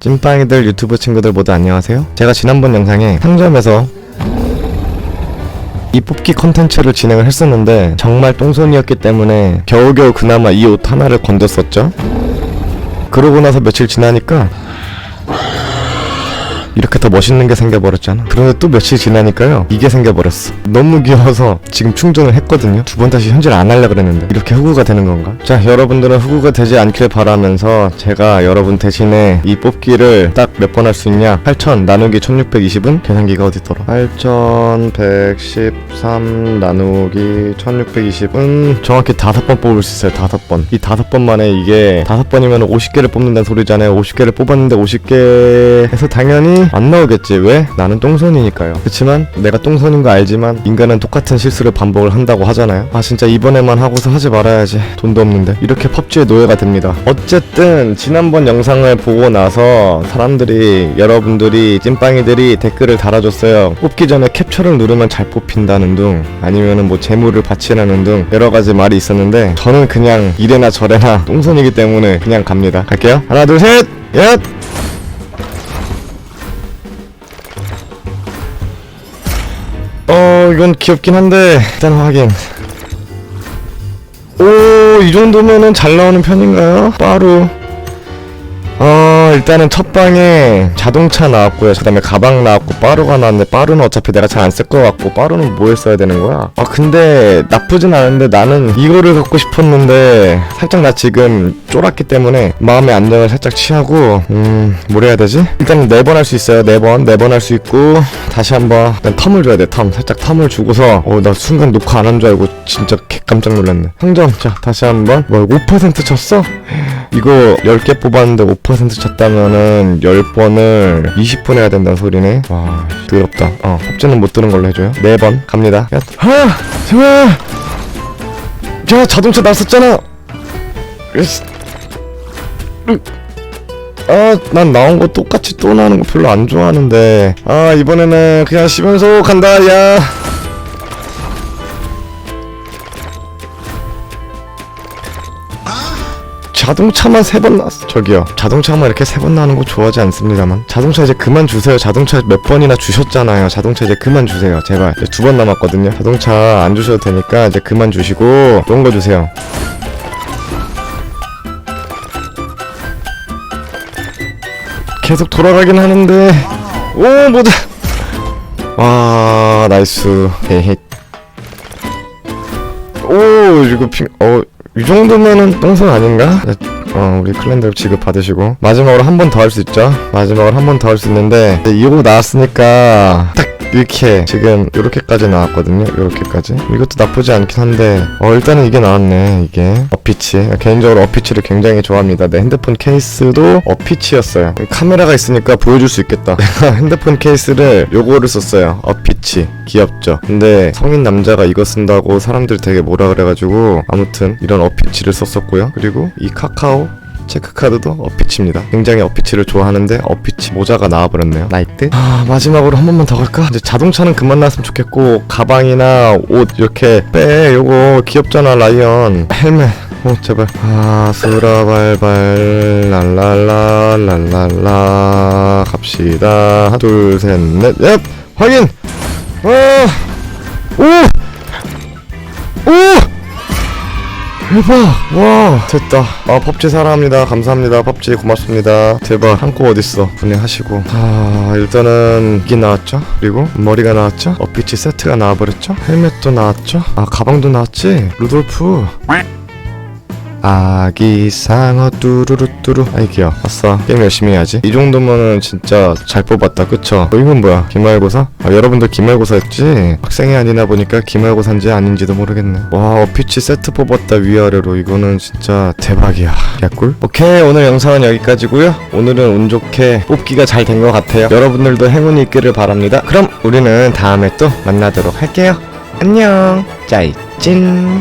찐빵이들 유튜브 친구들 모두 안녕하세요. 제가 지난번 영상에 상점에서 이 뽑기 컨텐츠를 진행을 했었는데 정말 똥손이었기 때문에 겨우겨우 그나마 이 옷 하나를 건졌었죠. 그러고 나서 며칠 지나니까 이렇게 더 멋있는 게 생겨버렸잖아. 그런데 또 며칠 지나니까요 이게 생겨버렸어. 너무 귀여워서 지금 충전을 했거든요. 두 번 다시 현질 안 하려고 그랬는데 이렇게 흑우가 되는 건가? 자 여러분들은 흑우가 되지 않길 바라면서 제가 여러분 대신에 이 뽑기를 딱 몇 번 할 수 있냐? 8000 나누기 1620은 계산기가 어디더라? 8113 나누기 1620은 정확히 다섯 번 뽑을 수 있어요 다섯 번이 다섯 번 만에 이게 다섯 번이면 50개를 뽑는다는 소리잖아요. 50개를 뽑았는데 50개에서 당연히 안 나오겠지. 왜? 나는 똥손이니까요. 그치만 내가 똥손인 거 알지만 인간은 똑같은 실수를 반복을 한다고 하잖아요. 아 진짜 이번에만 하고서 하지 말아야지. 돈도 없는데. 이렇게 펍지의 노예가 됩니다. 어쨌든 지난번 영상을 보고 나서 사람들이 여러분들이 찐빵이들이 댓글을 달아줬어요. 뽑기 전에 캡처를 누르면 잘 뽑힌다는 둥 아니면은 뭐 재물을 바치라는 둥 여러 가지 말이 있었는데 저는 그냥 이래나 저래나 똥손이기 때문에 그냥 갑니다. 갈게요. 하나 둘셋! 얏! 이건 귀엽긴 한데 일단 확인 오 이 정도면은 잘 나오는 편인가요? 빠루 어 일단은 첫 방에 자동차 나왔고요. 그 다음에 가방 나왔고 빠루가 나왔는데 빠루는 어차피 내가 잘 안 쓸 것 같고 빠루는 뭐에 써야 되는 거야? 아 근데 나쁘진 않은데 나는 이거를 갖고 싶었는데 살짝 나 지금 쫄았기 때문에 마음의 안정을 살짝 취하고 음뭘 해야 되지? 일단 네 번 할 수 있어요. 네 번 네 번 할 수 있고 다시 한번 일단 텀을 줘야 돼 텀. 살짝 텀을 주고서 어 나 순간 녹화 안 한 줄 알고 진짜 개 깜짝 놀랐네. 상점 자 다시 한번. 뭐5% 쳤어? 이거 10개 뽑았는데 5% 쳤다면은 10번을 20분 해야 된다는 소리네. 와, 더럽다. 어, 합주는 못 들은 걸로 해줘요. 4번 갑니다. 야, 하! 제발! 야, 자동차 났었잖아! 으이씨. 으. 아, 난 나온 거 똑같이 또 나오는 거 별로 안 좋아하는데. 아, 이번에는 그냥 쉬면서 간다, 야! 자동차만 세번 나왔어 저기요. 자동차만 이렇게 세 번 나오는 거 좋아하지 않습니다만. 자동차 이제 그만 주세요. 자동차 몇 번이나 주셨잖아요. 자동차 이제 그만 주세요. 제발. 두 번 남았거든요. 자동차 안 주셔도 되니까 이제 그만 주시고 좋은 거 주세요. 계속 돌아가긴 하는데. 오 뭐다. 와 나이스. 헤헤. 오 이거 핑어 이 정도면은 똥손 아닌가? 네, 어 우리 클랜들 지급 받으시고 마지막으로 한 번 더 할 수 있죠 마지막으로 한 번 더 할 수 있는데 네, 이거 나왔으니까 딱 이렇게 지금 이렇게까지 나왔거든요. 이렇게까지. 이것도 나쁘지 않긴 한데 어 일단은 이게 나왔네 이게. 어피치. 개인적으로 어피치를 굉장히 좋아합니다. 내 핸드폰 케이스도 어피치였어요. 카메라가 있으니까 보여줄 수 있겠다. 내가 핸드폰 케이스를 요거를 썼어요. 어피치. 귀엽죠? 근데 성인 남자가 이거 쓴다고 사람들이 되게 뭐라 그래가지고 아무튼 이런 어피치를 썼었고요. 그리고 이 카카오 체크카드도 어피치입니다. 굉장히 어피치를 좋아하는데 어피치 모자가 나와버렸네요. 나이트. 아 마지막으로 한 번만 더 갈까? 이제 자동차는 그만 나왔으면 좋겠고 가방이나 옷 이렇게 빼. 요거 귀엽잖아 라이언. 헬멧. 어 제발. 아 수라발발 랄랄라 랄랄라 갑시다. 하나 둘셋넷 얍 확인. 아 오. 오. 대박! 와! 됐다. 아 펍지 사랑합니다. 감사합니다. 펍지 고맙습니다. 대박. 한코 어딨어? 분해하시고. 아 일단은 이게 나왔죠? 그리고 머리가 나왔죠? 어피치 세트가 나와버렸죠? 헬멧도 나왔죠? 아 가방도 나왔지? 루돌프 아기 상어 뚜루루뚜루. 아이 귀여워. 아싸. 게임 열심히 해야지. 이 정도면은 진짜 잘 뽑았다. 그쵸? 어, 이건 뭐야? 기말고사? 아 여러분들 기말고사였지? 학생이 아니나 보니까 기말고사인지 아닌지도 모르겠네. 와 어피치 세트 뽑았다 위아래로. 이거는 진짜 대박이야. 개꿀 오케이 오늘 영상은 여기까지고요. 오늘은 운 좋게 뽑기가 잘 된 것 같아요. 여러분들도 행운이 있기를 바랍니다. 그럼 우리는 다음에 또 만나도록 할게요. 안녕. 짜이찐